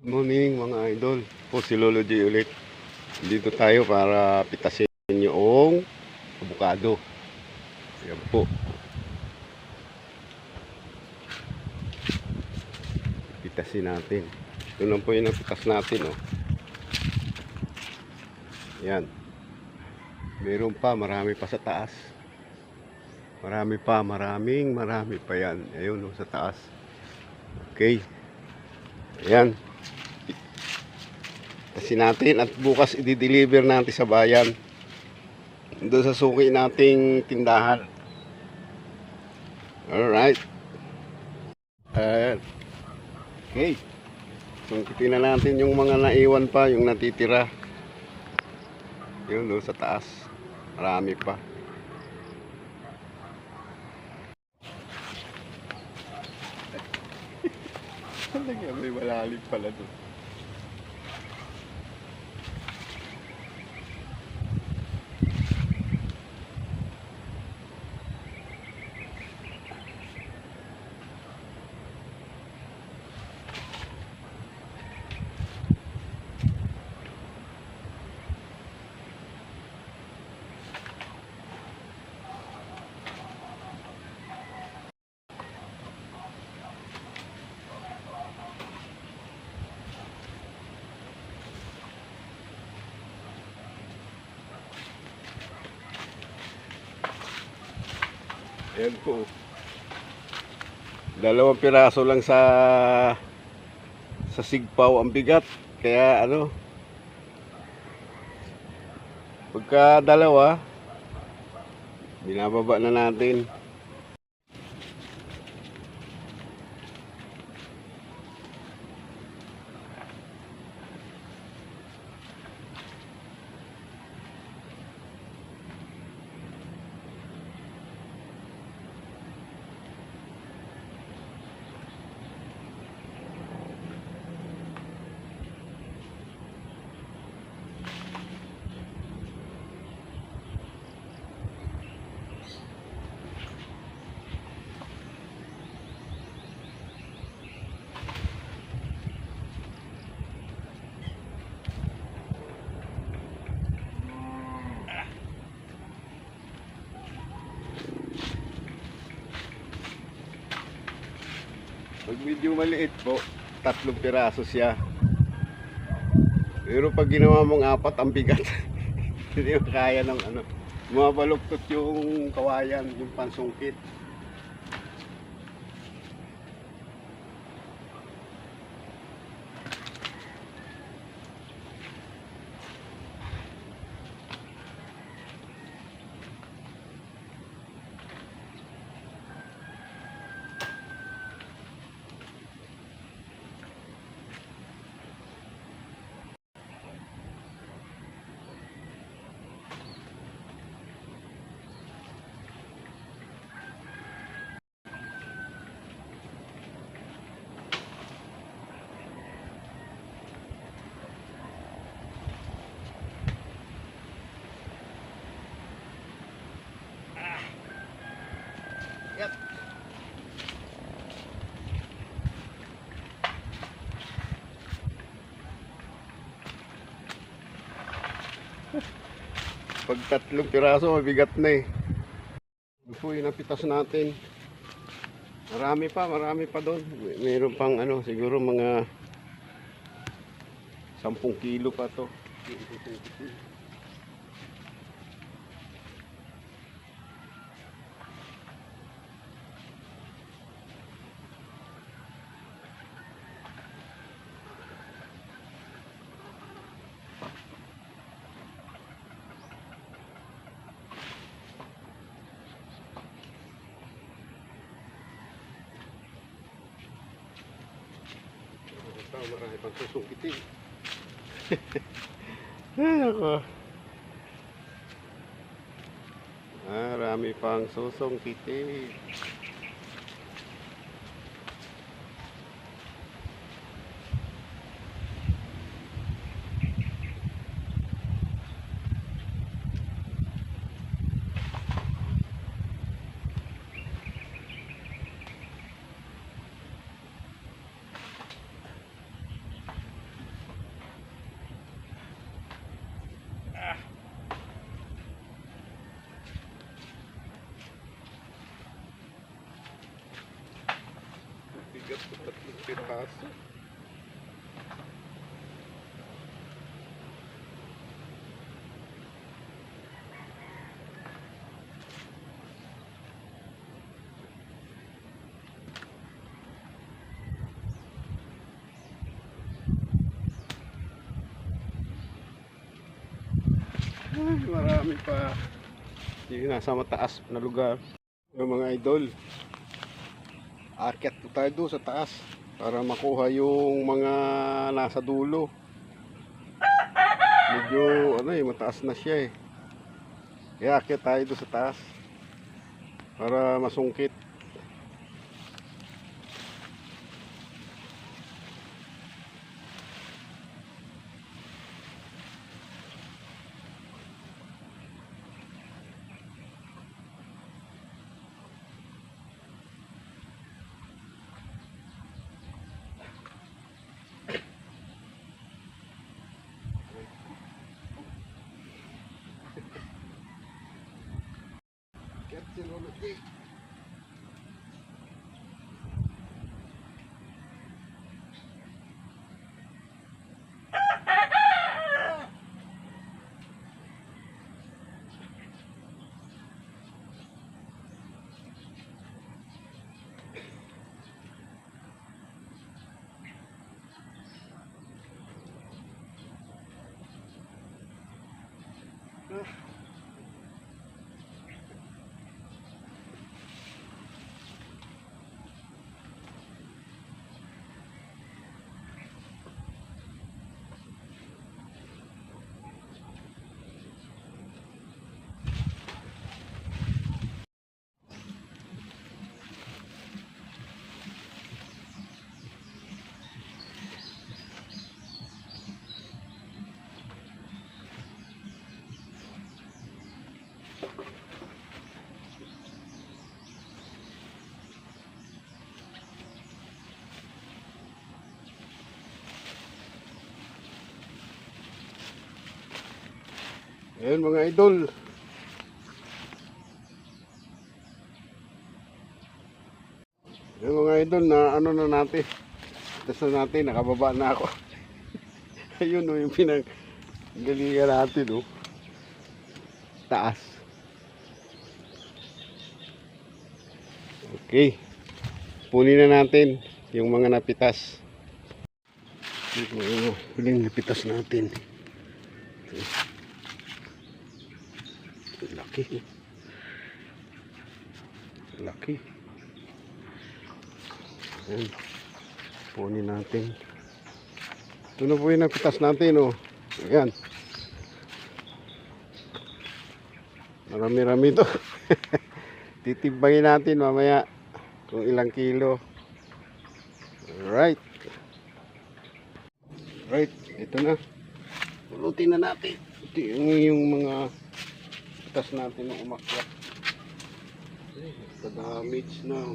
Good morning mga idol. Po si Lolo J ulit. Dito tayo para pitasin yung avocado. Ayan po. Pitasin natin. Ito lang po yung napitas natin. Oh. Ayan. Meron pa, marami pa sa taas. Marami pa, maraming marami pa yan. Ayun oh, sa taas. Okay. Ayan. Kasi natin at bukas i-deliver natin sa bayan. Doon sa suki nating tindahan. Alright. Ayan. Okay. Sungkitin na natin yung mga naiwan pa, yung natitira. Yun doon sa taas. Marami pa. Talaga, may malalim pala doon. Ayan po. Dalawang piraso lang sa sa sigpaw ang bigat. Kaya ano, pagka dalawa, binababa na natin. Medyo maliit po, tatlong piraso siya. Pero pag ginawa mong apat, ang bigat. Hindi kaya ng ano. Mabaluktot yung kawayan, yung pansungkit. Pag tatlong piraso, mabigat na eh. Ito yung napitas natin. Marami pa, marami pa doon. May- Mayroon pang ano, siguro mga 10 kilo pa to. Marami pang susukitin. Ay, ako. Marami pang susungkitin. Piraso. Ay, marami pa. Yung nasa mataas na lugar. Yung mga idol. Akyat po tayo doon sa taas para makuha yung mga nasa dulo. Medyo ano eh, mataas na siya eh. Kaya akyat tayo sa taas para masungkit. Akyat si Lolo G. Ayan mga idol. Ayan mga idol na ano na natin. Tapos na natin, nakababa na ako. Ayun o, yung pinang galingan natin o. Taas. Okay. Punin na natin yung mga napitas. Yung mga napitas natin. Laki. Laki. Ayan. Punin natin. Ito na po yung napitas natin, oh. Ayan. Marami-rami to. Titimbangin natin mamaya kung ilang kilo. Alright. Right. Ito na. Pulutin na natin. Ito yung mga pitas natin na umakyat. Kadamage na.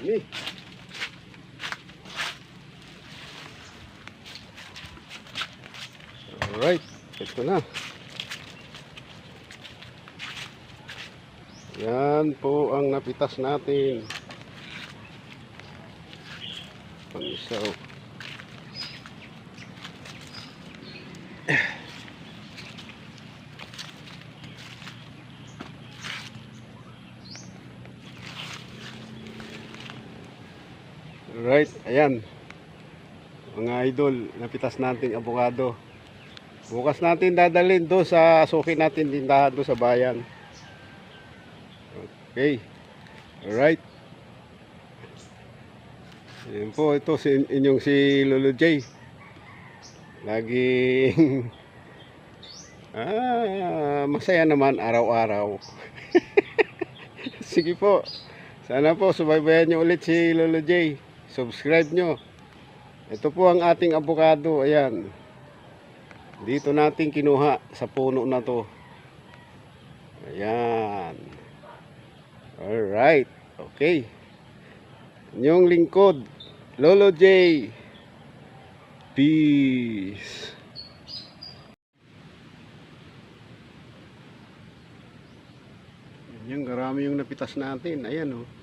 Dami. Alright, ito na. Yan po ang napitas natin. Pang-isaw. Right, ayan. Mga idol, napitas natin abogado. Bukas natin dadalhin do sa suki natin tindahan do sa bayan. Okay. Alright. Yan po, ito si, inyong si Lolo J. Laging ah, masaya naman araw-araw. Sige po. Sana po subaybayan nyo ulit si Lolo J. Subscribe nyo. Ito po ang ating abogado. Ayan. Dito natin kinuha sa puno na to. Ayan. Alright. Okay. Inyong lingkod. Lolo J. Peace. Yan, karami yung napitas natin. Ayan, oh.